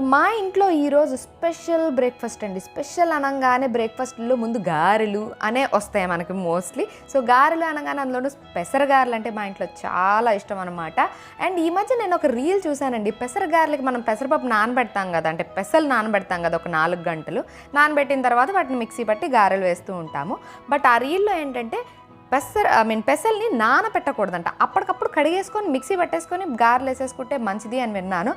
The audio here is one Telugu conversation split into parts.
మా ఇంట్లో ఈరోజు స్పెషల్ బ్రేక్ఫాస్ట్ అండి. స్పెషల్ అనగానే బ్రేక్ఫాస్ట్లో ముందు గారెలు అనే వస్తాయి మనకి మోస్ట్లీ. సో గారెలు అనగానే అందులోనూ పెసర గారెలు అంటే మా ఇంట్లో చాలా ఇష్టం అనమాట అండ్ ఈ మధ్య నేను ఒక రీల్ చూశానండి. పెసర గారెలకి మనం పెసరపప్పు నానబెడతాం కదా అంటే పెసలు నానబెడతాం కదా ఒక నాలుగు గంటలు. నానబెట్టిన తర్వాత వాటిని మిక్సీ పట్టి గారెలు వేస్తూ ఉంటాము. బట్ ఆ రీల్లో ఏంటంటే పెసర్ ఐ మీన్ పెసల్ని నానబెట్టకూడదంట అప్పటికప్పుడు కడిగేసుకొని మిక్సీ పట్టేసుకొని గారెలు వేసేసుకుంటే మంచిది అని విన్నాను.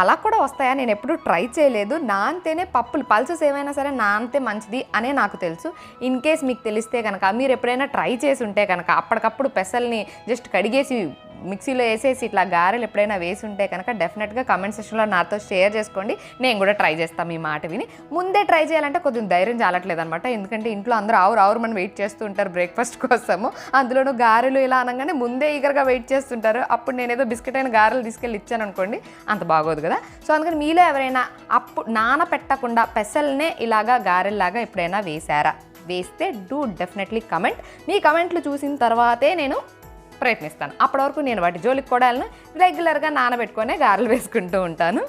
అలా కూడా వస్తాయా? నేను ఎప్పుడూ ట్రై చేయలేదు. నానితేనే పప్పులు పల్సెస్ ఏమైనా సరే నానితే మంచిది అనే నాకు తెలుసు. ఇన్ కేస్ మీకు తెలిస్తే కనుక మీరు ఎప్పుడైనా ట్రై చేసి ఉంటే కనుక అప్పటికప్పుడు పెసల్ని జస్ట్ కడిగేసి మిక్సీలో వేసేసి ఇట్లా గారెలు ఎప్పుడైనా వేసి ఉంటే కనుక డెఫినెట్గా కమెంట్ సెక్షన్లో నాతో షేర్ చేసుకోండి. నేను కూడా ట్రై చేస్తాను మీ మాట విని. ముందే ట్రై చేయాలంటే కొద్దిగా ధైర్యం చాలట్లేదు అనమాట ఎందుకంటే ఇంట్లో అందరూ ఆవురు ఆవురు మనం వెయిట్ చేస్తూ ఉంటారు బ్రేక్ఫాస్ట్ కోసము. అందులోనూ గారెలు ఇలా అనగానే ముందే ఈగర్గా వెయిట్ చేస్తుంటారు. అప్పుడు నేనేదో బిస్కెట్ అయిన గారెలు తీసుకెళ్ళి ఇచ్చాను అనుకోండి అంత బాగోదు కదా. సో అందుకని మీలో ఎవరైనా అప్పుడు నానపెట్టకుండా పెసల్నే ఇలాగా గారెల్లాగా ఎప్పుడైనా వేశారా? వేస్తే డూ డెఫినెట్లీ కమెంట్ మీ కమెంట్లు చూసిన తర్వాతే నేను ప్రయత్నిస్తాను. అప్పటి వరకు నేను వాటి జోలికి కూడా రెగ్యులర్గా నానబెట్టుకునే గారెలు వేసుకుంటూ ఉంటాను.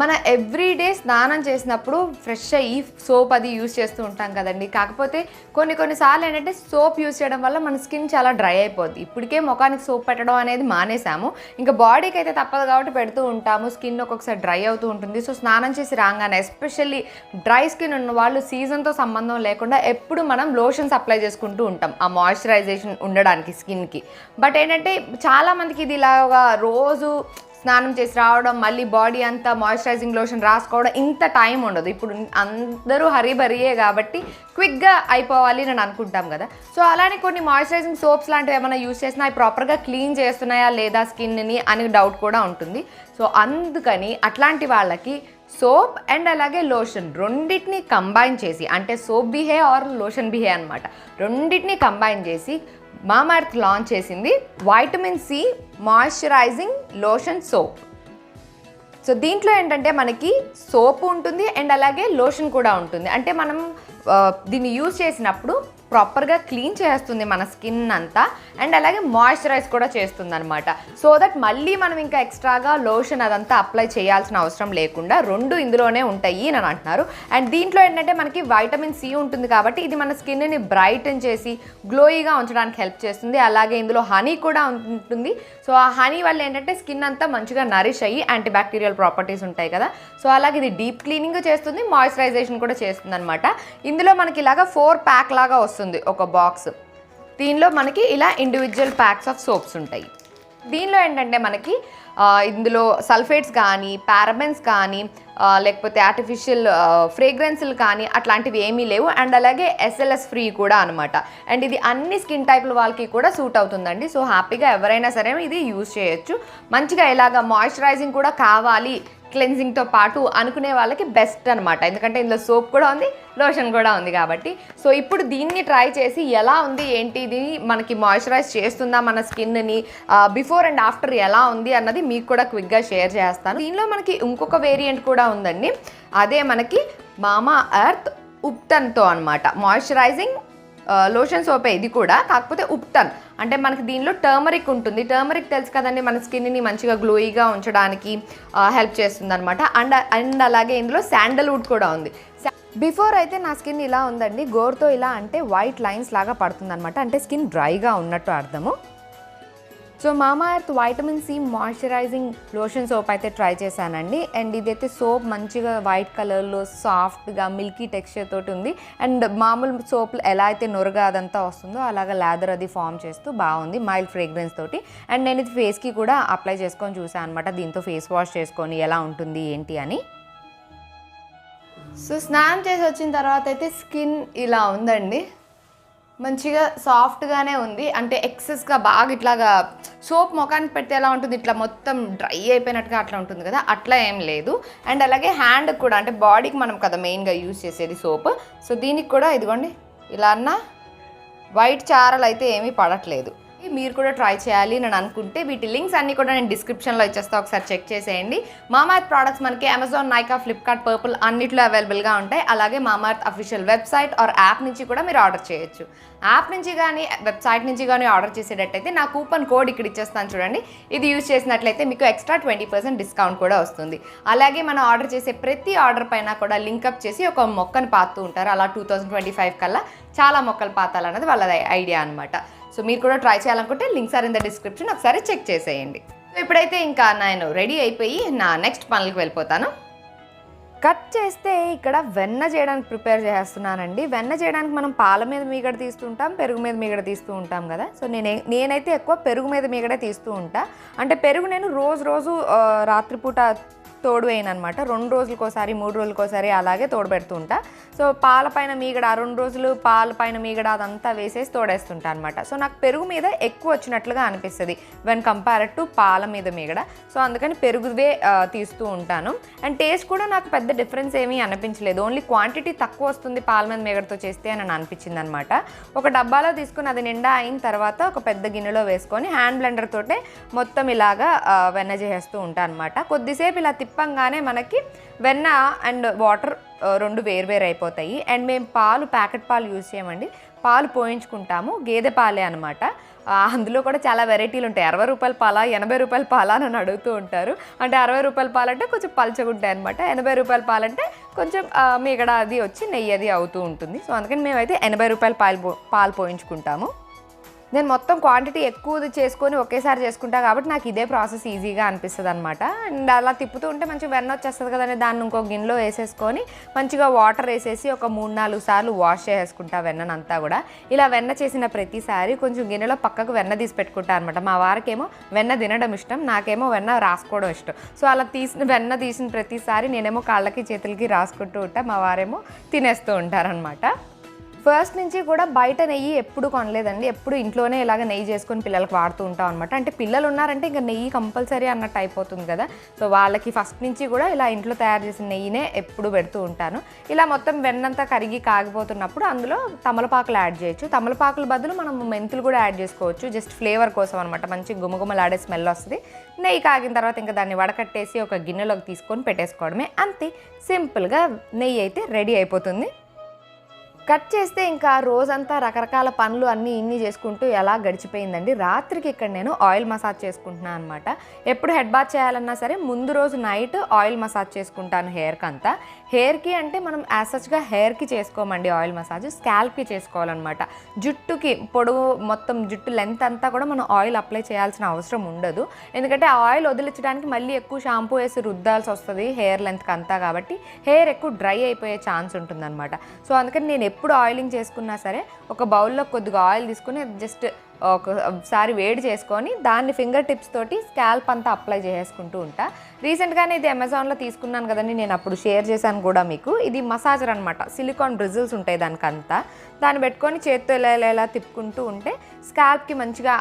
మన ఎవ్రీడే స్నానం చేసినప్పుడు ఫ్రెష్ అయ్యి సోప్ అది యూస్ చేస్తూ ఉంటాం కదండి. కాకపోతే కొన్ని కొన్నిసార్లు ఏంటంటే సోప్ యూస్ చేయడం వల్ల మన స్కిన్ చాలా డ్రై అయిపోద్ది. ఇప్పటికే ముఖానికి సోప్ పెట్టడం అనేది మానేసాము ఇంకా బాడీకి అయితే తప్పదు కాబట్టి పెడుతూ ఉంటాము. స్కిన్ ఒక్కొక్కసారి డ్రై అవుతూ ఉంటుంది. సో స్నానం చేసి రాగానే ఎస్పెషల్లీ డ్రై స్కిన్ ఉన్న వాళ్ళు సీజన్తో సంబంధం లేకుండా ఎప్పుడు మనం లోషన్స్ అప్లై చేసుకుంటూ ఉంటాం. ఆ మాయిశ్చరైజేషన్ ఉండడానికి స్కిన్కి బట్ ఏంటంటే చాలామందికి ఇది ఇలాగా రోజు స్నానం చేసి రావడం మళ్ళీ బాడీ అంతా మాయిశ్చరైజింగ్ లోషన్ రాసుకోవడం ఇంత టైం ఉండదు. ఇప్పుడు అందరూ హరీబరియే కాబట్టి క్విక్గా అయిపోవాలి అని అనుకుంటాం కదా. సో అలానే కొన్ని మాయిశ్చరైజింగ్ సోప్స్ లాంటివి ఏమైనా యూస్ చేసినా అవి ప్రాపర్గా క్లీన్ చేస్తున్నాయా లేదా స్కిన్ని అని డౌట్ కూడా ఉంటుంది. సో అందుకని అట్లాంటి వాళ్ళకి సోప్ అండ్ అలాగే లోషన్ రెండింటిని కంబైన్ చేసి అంటే సోప్ బిహే ఆర్ లోషన్ బిహే అనమాట రెండింటిని కంబైన్ చేసి మామార్త్ లాంచ్ చేసింది vitamin C moisturising lotion soap so దీంట్లో ఏంటంటే మనకి సోప్ ఉంటుంది అండ్ అలాగే లోషన్ కూడా ఉంటుంది. అంటే మనం uh, దీన్ని యూజ్ చేసినప్పుడు ప్రాపర్గా క్లీన్ చేస్తుంది మన స్కిన్ అంతా. అండ్ అలాగే మాయిశ్చరైజ్ కూడా చేస్తుంది అనమాట సో దట్ మళ్ళీ మనం ఇంకా ఎక్స్ట్రాగా లోషన్ అదంతా అప్లై చేయాల్సిన అవసరం లేకుండా రెండు ఇందులోనే ఉంటాయి అని అంటున్నారు. అండ్ దీంట్లో ఏంటంటే మనకి వైటమిన్ సి ఉంటుంది కాబట్టి ఇది మన స్కిన్ని బ్రైటన్ చేసి గ్లోయిగా ఉంచడానికి హెల్ప్ చేస్తుంది. అలాగే ఇందులో హనీ కూడా ఉంటుంది. సో ఆ హనీ వల్ల ఏంటంటే స్కిన్ అంతా మంచిగా నరిష్ అయ్యి యాంటీ బ్యాక్టీరియల్ ప్రాపర్టీస్ ఉంటాయి కదా. సో అలాగే ఇది డీప్ క్లీనింగ్ చేస్తుంది మాయిశ్చరైజేషన్ కూడా చేస్తుంది అనమాట ఇందులో మనకి ఇలాగా ఫోర్ ప్యాక్ లాగా వస్తుంది వస్తుంది ఒక బాక్స్. దీనిలో మనకి ఇలా ఇండివిజువల్ ప్యాక్స్ ఆఫ్ సోప్స్ ఉంటాయి. దీనిలో ఏంటంటే మనకి ఇందులో సల్ఫేట్స్ కానీ పారబెన్స్ కానీ లేకపోతే ఆర్టిఫిషియల్ ఫ్రేగ్రెన్స్లు కానీ అట్లాంటివి ఏమీ లేవు. అండ్ అలాగే ఎస్ఎల్ఎస్ ఫ్రీ కూడా అనమాట అండ్ ఇది అన్ని స్కిన్ టైప్ల వాళ్ళకి కూడా సూట్ అవుతుందండి. సో హ్యాపీగా ఎవరైనా సరే ఇది యూజ్ చేయొచ్చు. మంచిగా ఇలాగ మాయిశ్చరైజింగ్ కూడా కావాలి క్లెన్జింగ్తో పాటు అనుకునే వాళ్ళకి బెస్ట్ అనమాట ఎందుకంటే ఇందులో సోప్ కూడా ఉంది లోషన్ కూడా ఉంది కాబట్టి. సో ఇప్పుడు దీన్ని ట్రై చేసి ఎలా ఉంది ఏంటి ఇది మనకి మాయిశ్చరైజ్ చేస్తుందా మన స్కిన్ని బిఫోర్ అండ్ ఆఫ్టర్ ఎలా ఉంది అన్నది మీకు కూడా క్విక్గా షేర్ చేస్తాను. దీనిలో మనకి ఇంకొక వేరియంట్ కూడా ఉందండి. అదే మనకి మామా అర్త్ ఉప్టన్తో అనమాట మాయిశ్చరైజింగ్ లోషన్ సోపే ఇది కూడా. కాకపోతే ఉప్టన్. అంటే మనకి దీనిలో టర్మరిక్ ఉంటుంది. టర్మరిక్ తెలుసు కదండి మన స్కిన్ని మంచిగా గ్లోయిగా ఉంచడానికి హెల్ప్ చేస్తుంది అనమాట అండ్ అండ్ అలాగే ఇందులో శాండల్వుడ్ కూడా ఉంది. బిఫోర్ అయితే నా స్కిన్ ఇలా ఉందండి. గోర్తో ఇలా అంటే వైట్ లైన్స్ లాగా పడుతుంది అనమాట అంటే స్కిన్ డ్రైగా ఉన్నట్టు అర్థము. So Mamaearth vitamin C moisturising lotion soap అయితే ట్రై చేశానండి. అండ్ ఇదైతే సోప్ మంచిగా వైట్ కలర్లో సాఫ్ట్గా మిల్కీ టెక్స్చర్ తోటి ఉంది. అండ్ మామూలు సోప్లు ఎలా అయితే నొరగా అదంతా వస్తుందో అలాగా లేదర్ అది ఫామ్ చేస్తూ బాగుంది మైల్డ్ ఫ్రేగ్రెన్స్ తోటి. అండ్ నేను ఇది ఫేస్కి కూడా అప్లై చేసుకొని చూసాను అనమాట దీంతో ఫేస్ వాష్ చేసుకొని ఎలా ఉంటుంది ఏంటి అని. సో స్నానం చేసి వచ్చిన తర్వాత అయితే స్కిన్ ఇలా ఉందండి. మంచిగా సాఫ్ట్గానే ఉంది. అంటే ఎక్సెస్గా బాగా ఇట్లాగా సోప్ ముఖానికి పెడితే ఎలా ఉంటుంది? ఇట్లా మొత్తం డ్రై అయిపోయినట్టుగా అట్లా ఉంటుంది కదా? అట్లా ఏం లేదు. అండ్ అలాగే హ్యాండ్ కూడా అంటే బాడీకి మనం కదా మెయిన్గా యూజ్ చేసేది సోప్ సో దీనికి కూడా ఇదిగోండి ఇలా అన్న వైట్ చారలు అయితే ఏమీ పడట్లేదు. మీరు కూడా ట్రై చేయాలి నేను అనుకుంటే వీటి లింక్స్ అన్ని కూడా నేను డిస్క్రిప్షన్లో ఇచ్చేస్తా. ఒకసారి చెక్ చేసేయండి. మామార్త్ ప్రోడక్ట్స్ మనకి అమెజాన్ నైకా ఫ్లిప్కార్ట్ పర్పుల్ అన్నిట్లో అవైలబుల్గా ఉంటాయి. అలాగే Mamaearth official website or app నుంచి కూడా మీరు ఆర్డర్ చేయొచ్చు. యాప్ నుంచి కానీ వెబ్సైట్ నుంచి కానీ ఆర్డర్ చేసేటట్టయితే నా కూపన్ కోడ్ ఇక్కడ ఇచ్చేస్తాను చూడండి. ఇది యూజ్ చేసినట్లయితే మీకు ఎక్స్ట్రా ట్వంటీ పర్సెంట్ డిస్కౌంట్ కూడా వస్తుంది. అలాగే మనం ఆర్డర్ చేసే ప్రతి ఆర్డర్ పైన కూడా లింకప్ చేసి ఒక మొక్కను పాతూ ఉంటారు. అలా టూ థౌజండ్ ట్వంటీ ఫైవ్ కల్లా చాలా మొక్కలు పాతాలన్నది వాళ్ళ ఐడియా అనమాట సో మీరు కూడా ట్రై చేయాలనుకుంటే links are in the description ఒకసారి చెక్ చేసేయండి. సో ఇప్పుడైతే ఇంకా నేను రెడీ అయిపోయి నా నెక్స్ట్ పనులకు వెళ్ళిపోతాను. కట్ చేస్తే ఇక్కడ వెన్న చేయడానికి ప్రిపేర్ చేస్తున్నానండి. వెన్న చేయడానికి మనం పాల మీద మీగడ తీస్తూ ఉంటాం పెరుగు మీద మీగడ తీస్తూ ఉంటాం కదా. సో నేను నేనైతే ఎక్కువ పెరుగు మీద మీగడే తీస్తూ ఉంటా. అంటే పెరుగు నేను రోజు రోజు రాత్రిపూట తోడు వేయను అనమాట రెండు రోజులకోసారి మూడు రోజులకోసారి అలాగే తోడు పెడుతూ ఉంటా సో పాల పైన మీగడ రెండు రోజులు పాల పైన మీగడ అదంతా వేసేసి తోడేస్తుంటా అనమాట సో నాకు పెరుగు మీద ఎక్కువ వచ్చినట్లుగా అనిపిస్తుంది వెన్ కంపేర్ టు పాల మీద మీగడ. సో అందుకని పెరుగువే తీస్తూ ఉంటాను. అండ్ టేస్ట్ కూడా నాకు పెద్ద డిఫరెన్స్ ఏమీ అనిపించలేదు. ఓన్లీ క్వాంటిటీ తక్కువ వస్తుంది పాల మీద మీగడతో చేస్తే అని అనిపించింది అనమాట ఒక డబ్బాలో తీసుకుని అది నిండా అయిన తర్వాత ఒక పెద్ద గిన్నెలో వేసుకొని హ్యాండ్ బ్లెండర్ తోటే మొత్తం ఇలాగా వెన్న చేసేస్తూ ఉంటాను అనమాట కొద్దిసేపు ఇలా తిప్పంగానే మనకి వెన్న అండ్ వాటర్ రెండు వేరువేరు అయిపోతాయి. అండ్ మేము పాలు ప్యాకెట్ పాలు యూజ్ చేయమండి. పాలు పోయించుకుంటాము గేదె పాలే అనమాట అందులో కూడా చాలా వెరైటీలు ఉంటాయి. అరవై రూపాయల పాల ఎనభై రూపాయల పాల అని అడుగుతూ ఉంటారు. అంటే అరవై రూపాయల పాలంటే కొంచెం పలచగుంటాయి ఉంటాయి అనమాట ఎనభై రూపాయల పాలంటే కొంచెం ఆ, మీగడ అది వచ్చి నెయ్యి అది అవుతూ ఉంటుంది. సో అందుకని మేమైతే ఎనభై రూపాయల పాలు పో- పాలు పోయించుకుంటాము. నేను మొత్తం క్వాంటిటీ ఎక్కువ చేసుకొని ఒకేసారి చేసుకుంటా కాబట్టి నాకు ఇదే ప్రాసెస్ ఈజీగా అనిపిస్తుంది అనమాట అండ్ అలా తిప్పుతూ ఉంటే మంచిగా వెన్న వచ్చేస్తుంది కదండి దాన్ని ఇంకో గిన్నెలో వేసేసుకొని మంచిగా వాటర్ వేసేసి ఒక మూడు నాలుగు సార్లు వాష్ చేసేసుకుంటా వెన్ననంతా కూడా. ఇలా వెన్న చేసిన ప్రతిసారి కొంచెం గిన్నెలో పక్కకు వెన్న తీసి పెట్టుకుంటా అనమాట మా వారికేమో వెన్న తినడం ఇష్టం నాకేమో వెన్న రాసుకోవడం ఇష్టం. సో అలా తీసిన వెన్న తీసిన ప్రతిసారి నేనేమో కాళ్ళకి చేతులకి రాసుకుంటూ ఉంటా మా వారేమో తినేస్తూ ఉంటారనమాట ఫస్ట్ నుంచి కూడా బయట నెయ్యి ఎప్పుడు కొనలేదండి. ఎప్పుడు ఇంట్లోనే ఇలాగ నెయ్యి చేసుకొని పిల్లలకు వాడుతూ ఉంటాం అనమాట అంటే పిల్లలు ఉన్నారంటే ఇంకా నెయ్యి కంపల్సరీ అన్నట్టు అయిపోతుంది కదా. సో వాళ్ళకి ఫస్ట్ నుంచి కూడా ఇలా ఇంట్లో తయారు చేసిన నెయ్యినే ఎప్పుడు పెడుతూ ఉంటాను. ఇలా మొత్తం వెన్నంతా కరిగి కాగిపోతున్నప్పుడు అందులో తమలపాకులు యాడ్ చేయొచ్చు. తమలపాకుల బదులు మనం మెంతులు కూడా యాడ్ చేసుకోవచ్చు. జస్ట్ ఫ్లేవర్ కోసం అనమాట మంచి గుమగుమలాడే స్మెల్ వస్తుంది. నెయ్యి కాగిన తర్వాత ఇంకా దాన్ని వడకట్టేసి ఒక గిన్నెలోకి తీసుకొని పెట్టేసుకోవడమే. అంతే. సింపుల్గా నెయ్యి అయితే రెడీ అయిపోతుంది. కట్ చేస్తే ఇంకా రోజంతా రకరకాల పనులు అన్నీ ఇన్ని చేసుకుంటూ ఎలా గడిచిపోయిందండి? రాత్రికి ఇక్కడ నేను ఆయిల్ మసాజ్ చేసుకుంటున్నాను అనమాట ఎప్పుడు హెడ్ బాత్ చేయాలన్నా సరే ముందు రోజు నైట్ ఆయిల్ మసాజ్ చేసుకుంటాను హెయిర్కి అంతా హెయిర్కి అంటే మనం యాసచ్గా హెయిర్కి చేసుకోమండి ఆయిల్ మసాజ్ స్కాల్ప్కి చేసుకోవాలన్నమాట. జుట్టుకి పొడవు మొత్తం జుట్టు లెంత్ అంతా కూడా మనం ఆయిల్ అప్లై చేయాల్సిన అవసరం ఉండదు. ఎందుకంటే ఆయిల్ వదిలించడానికి మళ్ళీ ఎక్కువ షాంపూ వేసి రుద్దాల్సి వస్తుంది హెయిర్ లెంత్కి అంతా కాబట్టి హెయిర్ ఎక్కువ డ్రై అయిపోయే ఛాన్స్ ఉంటుందన్నమాట. సో అందుకని నేను ఎప్పుడు ఆయిలింగ్ చేసుకున్నా సరే ఒక బౌల్లో కొద్దిగా ఆయిల్ తీసుకుని జస్ట్ ఒకసారి వేడి చేసుకొని దాన్ని ఫింగర్ టిప్స్ తోటి స్కాల్ప్ అంతా అప్లై చేసుకుంటూ ఉంటా. రీసెంట్గానే ఇది అమెజాన్లో తీసుకున్నాను కదండి నేను అప్పుడు షేర్ చేశాను కూడా మీకు. ఇది మసాజర్ అనమాట సిలికాన్ బ్రిజిల్స్ ఉంటాయి దానికంతా. దాన్ని పెట్టుకొని చేత్తో ఇలా ఇలా ఇలా తిప్పుకుంటూ ఉంటే స్కాల్ప్కి మంచిగా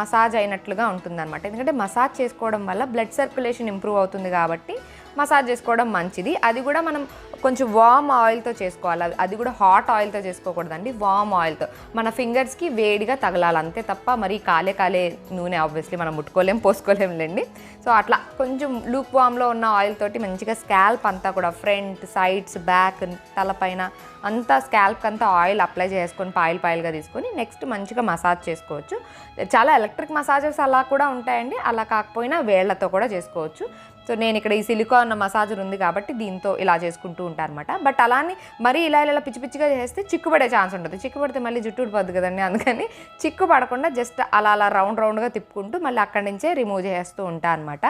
మసాజ్ అయినట్లుగా ఉంటుందన్నమాట. ఎందుకంటే మసాజ్ చేసుకోవడం వల్ల బ్లడ్ సర్క్యులేషన్ ఇంప్రూవ్ అవుతుంది కాబట్టి మసాజ్ చేసుకోవడం మంచిది. అది కూడా మనం కొంచెం వామ్ ఆయిల్తో చేసుకోవాలి. అది- కూడా హాట్ ఆయిల్తో చేసుకోకూడదండి. వామ్ ఆయిల్తో మన ఫింగర్స్కి వేడిగా తగలాలి అంతే తప్ప మరి కాలే కాలే నూనె ఆబ్వియస్లీ మనం ముట్టుకోలేం పోసుకోలేంలేండి. సో అట్లా కొంచెం లూప్ వామ్లో ఉన్న ఆయిల్ తోటి మంచిగా స్కాల్ప్ అంతా కూడా ఫ్రంట్ సైడ్స్ బ్యాక్ తలపైన అంతా స్కాల్ప్కి అంతా ఆయిల్ అప్లై చేసుకొని పాయిల్ పాయిల్గా తీసుకొని నెక్స్ట్ మంచిగా మసాజ్ చేసుకోవచ్చు. చాలా ఎలక్ట్రిక్ మసాజెస్ అలా కూడా ఉంటాయండి. అలా కాకపోయినా వేళ్ళతో కూడా చేసుకోవచ్చు. సో నేను ఇక్కడ ఈ సిలికాన్ మసాజర్ ఉంది కాబట్టి దీంతో ఇలా చేసుకుంటూ ఉంటాను అనమాట బట్ అలానే మరీ ఇలా ఇలా పిచ్చి పిచ్చిగా చేస్తే చిక్కు పడే ఛాన్స్ ఉంటుంది. చిక్కుపడితే మళ్ళీ జుట్టు ఉడిపోద్దు కదండి. అందుకని చిక్కు పడకుండా జస్ట్ అలా అలా రౌండ్ రౌండ్గా తిప్పుకుంటూ మళ్ళీ అక్కడి నుంచే రిమూవ్ చేస్తూ ఉంటాను అనమాట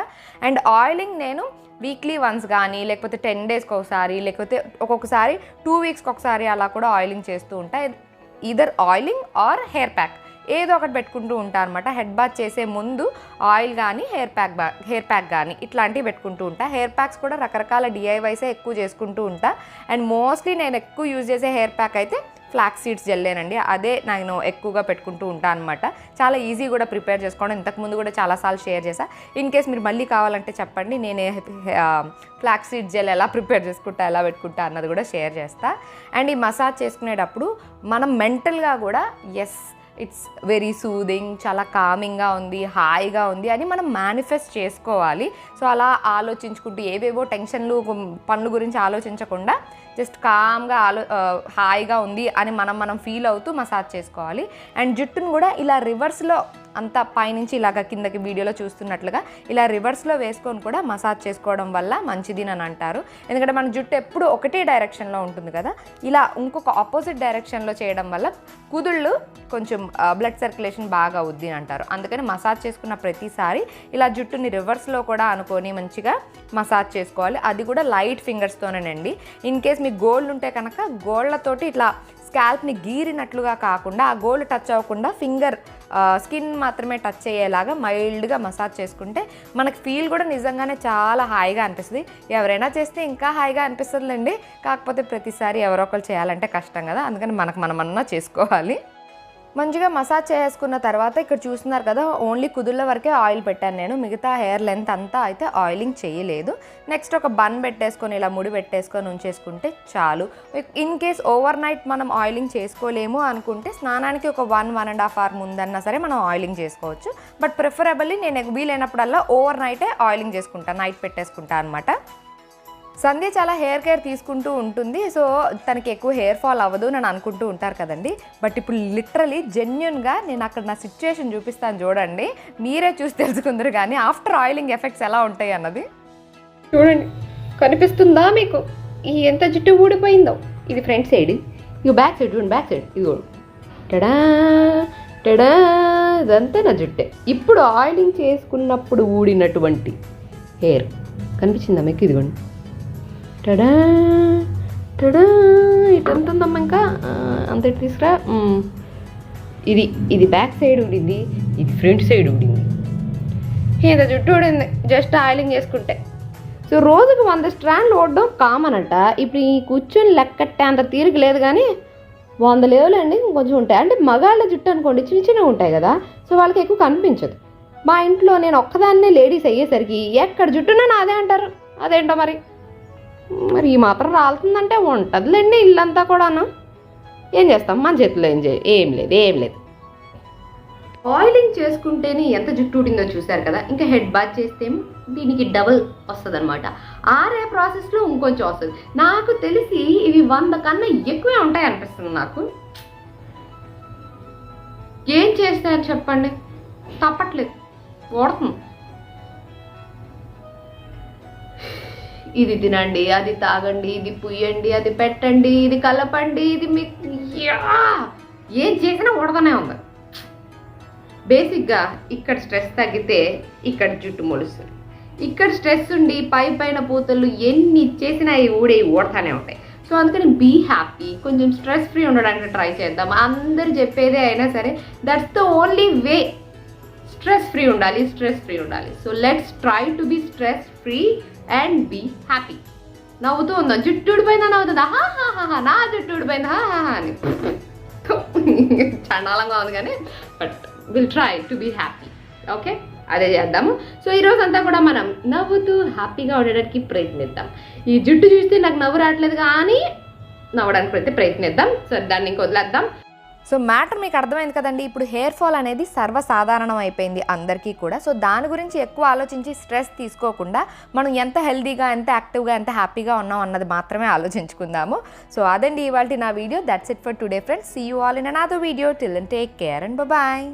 అండ్ ఆయిలింగ్ నేను వీక్లీ వన్స్ కానీ లేకపోతే టెన్ డేస్కి ఒకసారి లేకపోతే ఒక్కొక్కసారి టూ వీక్స్కి ఒకసారి అలా కూడా ఆయిలింగ్ చేస్తూ ఉంటా. Either oiling or hair pack ఏదో ఒకటి పెట్టుకుంటూ ఉంటాను అనమాట హెడ్ బాత్ చేసే ముందు ఆయిల్ కానీ హెయిర్ ప్యాక్ బా హెయిర్ ప్యాక్ కానీ ఇట్లాంటివి పెట్టుకుంటూ ఉంటా. హెయిర్ ప్యాక్స్ కూడా రకరకాల డిఐవైసే ఎక్కువ చేసుకుంటూ ఉంటా. అండ్ మోస్ట్లీ నేను ఎక్కువ యూజ్ చేసే హెయిర్ ప్యాక్ అయితే ఫ్లాక్ సీడ్స్ జెల్లేనండి అదే నేను ఎక్కువగా పెట్టుకుంటూ ఉంటాను అనమాట చాలా ఈజీ కూడా ప్రిపేర్ చేసుకోవడం. ఇంతకుముందు కూడా చాలాసార్లు షేర్ చేశా ఇన్ కేస్ మీరు మళ్ళీ కావాలంటే చెప్పండి. నేను ఫ్లాక్ సీడ్ జెల్ ఎలా ప్రిపేర్ చేసుకుంటా ఎలా పెట్టుకుంటా అన్నది కూడా షేర్ చేస్తా. అండ్ ఈ మసాజ్ చేసుకునేటప్పుడు మనం మెంటల్గా కూడా ఎస్ ఇట్స్ వెరీ సూదింగ్ చాలా కామింగ్గా ఉంది హాయిగా ఉంది అని మనం మేనిఫెస్ట్ చేసుకోవాలి. సో అలా ఆలోచించుకుంటూ ఏవేవో టెన్షన్లు పనుల గురించి ఆలోచించకుండా జస్ట్ కామ్గా ఆలో హాయిగా ఉంది అని మనం మనం ఫీల్ అవుతూ మసాజ్ చేసుకోవాలి. అండ్ జుట్టును కూడా ఇలా రివర్స్లో అంతా పైనుంచి ఇలాగ కిందకి వీడియోలో చూస్తున్నట్లుగా ఇలా రివర్స్లో వేసుకొని కూడా మసాజ్ చేసుకోవడం వల్ల మంచిది అని అంటారు. ఎందుకంటే మన జుట్టు ఎప్పుడు ఒకటే డైరెక్షన్లో ఉంటుంది కదా. ఇలా ఇంకొక ఆపోజిట్ డైరెక్షన్లో చేయడం వల్ల కుదుళ్ళు కొంచెం బ్లడ్ సర్క్యులేషన్ బాగా అవుద్ది అని అంటారు. అందుకని మసాజ్ చేసుకున్న ప్రతిసారి ఇలా జుట్టుని రివర్స్లో కూడా అనుకొని మంచిగా మసాజ్ చేసుకోవాలి. అది కూడా లైట్ ఫింగర్స్తోనేనండి ఇన్ కేస్ మీకు గోల్డ్ ఉంటే కనుక గోళ్ళతోటి ఇట్లా స్కాల్ప్ని గీరినట్లుగా కాకుండా ఆ గోల్డ్ టచ్ అవ్వకుండా ఫింగర్ స్కిన్ మాత్రమే టచ్ అయ్యేలాగా మైల్డ్గా మసాజ్ చేసుకుంటే మనకు ఫీల్ కూడా నిజంగానే చాలా హాయిగా అనిపిస్తుంది. ఎవరైనా చేస్తే ఇంకా హాయిగా అనిపిస్తుందండి కాకపోతే ప్రతిసారి ఎవరో ఒకరు చేయాలంటే కష్టం కదా. అందుకని మనకు మనమన్నా చేసుకోవాలి. మంచిగా మసాజ్ చేసుకున్న తర్వాత ఇక్కడ చూస్తున్నారు కదా ఓన్లీ కుదుళ్ళ వరకే ఆయిల్ పెట్టాను నేను. మిగతా హెయిర్ లెంత్ అంతా అయితే ఆయిలింగ్ చేయలేదు. నెక్స్ట్ ఒక బన్ పెట్టేసుకొని ఇలా ముడి పెట్టేసుకొని ఉంచేసుకుంటే చాలు. ఇన్ కేస్ ఓవర్ నైట్ మనం ఆయిలింగ్ చేసుకోలేము అనుకుంటే స్నానానికి ఒక one one and half hour ముందన్నా సరే మనం ఆయిలింగ్ చేసుకోవచ్చు. బట్ ప్రిఫరబుల్లీ నేను వీలైనప్పుడల్లా ఓవర్ నైటే ఆయిలింగ్ చేసుకుంటాను నైట్ పెట్టేసుకుంటాను అనమాట సంధ్య చాలా హెయిర్ కేర్ తీసుకుంటూ ఉంటుంది. సో తనకి ఎక్కువ హెయిర్ ఫాల్ అవ్వదు అని అనుకుంటూ ఉంటారు కదండి. బట్ ఇప్పుడు లిటరలీ జెన్యున్గా నేను అక్కడ నా సిచ్యుయేషన్ చూపిస్తాను చూడండి. మీరే చూసి తెలుసుకుందరు కానీ ఆఫ్టర్ ఆయిలింగ్ ఎఫెక్ట్స్ ఎలా ఉంటాయి అన్నది? చూడండి కనిపిస్తుందా మీకు? ఈ ఎంత జుట్టు ఊడిపోయిందో. ఇది ఫ్రంట్ సైడ్ ఇది బ్యాక్ సైడ్ చూడండి బ్యాక్ సైడ్ ఇది టడా టడా ఇదంతా నా జుట్టే ఇప్పుడు ఆయిలింగ్ చేసుకున్నప్పుడు ఊడినటువంటి హెయిర్ కనిపించిందా మీకు? ఇదిగోండి. టడా టడా ఇటంత ఉందమ్మ ఇంకా అంతటి తీసుకురా. ఇది ఇది బ్యాక్ సైడ్ ఊడింది ఇది ఫ్రంట్ సైడ్ ఊడింది ఇంత జుట్టు ఊడింది జస్ట్ ఆయిలింగ్ చేసుకుంటే. సో రోజుకు వంద స్ట్రాండ్లు ఓడడం కామన్ అంట. ఇప్పుడు ఈ కూర్చొని లెక్కట్టే అంత తీరిక లేదు కానీ వంద లేవులండి ఇంకొంచెం ఉంటాయి. అంటే మగాళ్ళ జుట్టు అనుకోండి చిన్న చిన్నగా ఉంటాయి కదా. సో వాళ్ళకి ఎక్కువ కనిపించదు. మా ఇంట్లో నేను ఒక్కదాన్నే లేడీస్ అయ్యేసరికి ఎక్కడ జుట్టున్నా నాదే అంటారు. అదేంటో మరి? మరి ఈ మాత్రం రాలుతుందంటే ఉంటుందిలేండి ఇల్లంతా కూడాను. ఏం చేస్తాం? మన చేతిలో ఏం చేయ ఏం లేదు ఏం లేదు. ఆయిలింగ్ చేసుకుంటేనే ఎంత జుట్టు ఉంటుందో చూశారు కదా? ఇంకా హెడ్ బాత్ చేస్తే దీనికి డబుల్ వస్తుంది అనమాట ఆరే ప్రాసెస్లో ఇంకొంచెం వస్తుంది. నాకు తెలిసి ఇవి వంద కన్నా ఎక్కువే ఉంటాయి అనిపిస్తుంది నాకు. ఏం చేస్తారని చెప్పండి? తప్పట్లేదు. ఓడుతుంది. ఇది తినండి అది తాగండి ఇది పుయ్యండి అది పెట్టండి ఇది కలపండి ఇది మీకు ఏం చేసినా ఉడదనే ఉంది. బేసిక్గా ఇక్కడ స్ట్రెస్ తగ్గితే ఇక్కడ జుట్టు మొలుస్తుంది. ఇక్కడ స్ట్రెస్ ఉండి పై పైన పూతలు ఎన్ని చేసినా ఈ ఊడే ఊడతానే ఉంటాయి. సో అందుకని బీ హ్యాపీ కొంచెం స్ట్రెస్ ఫ్రీ ఉండడానికి ట్రై చేద్దాం. అందరు చెప్పేదే అయినా సరే that's the only way stress free ఉండాలి స్ట్రెస్ ఫ్రీ ఉండాలి. So let's try to be stress free and be happy నవ్వుతూ ఉందా. జుట్టు ఊడిపోయిందా నవ్వుతుందా? హా హా హా నా జుట్టు ఊడిపోయిందా హా హా అని. చండాలంగా ఉంది కానీ but will try to be happy okay అదే చేద్దాము. సో ఈరోజు అంతా కూడా మనం నవ్వుతూ హ్యాపీగా ఉండడానికి ప్రయత్నిద్దాం. ఈ జుట్టు చూస్తే నాకు నవ్వు రావట్లేదు కానీ నవ్వడానికి అయితే ప్రయత్నిద్దాం. సో దాన్ని ఇంక వదిలేద్దాం సో మ్యాటర్ మీకు అర్థమైంది కదండి. ఇప్పుడు హెయిర్ ఫాల్ అనేది సర్వసాధారణం అయిపోయింది అందరికీ కూడా. సో దాని గురించి ఎక్కువ ఆలోచించి స్ట్రెస్ తీసుకోకుండా మనం ఎంత హెల్దీగా ఎంత యాక్టివ్గా ఎంత హ్యాపీగా ఉన్నాం అన్నది మాత్రమే ఆలోచించుకుందాము. సో అదండి ఇవాళ నా video. That's it for today friends see you all in another video till and take care and bye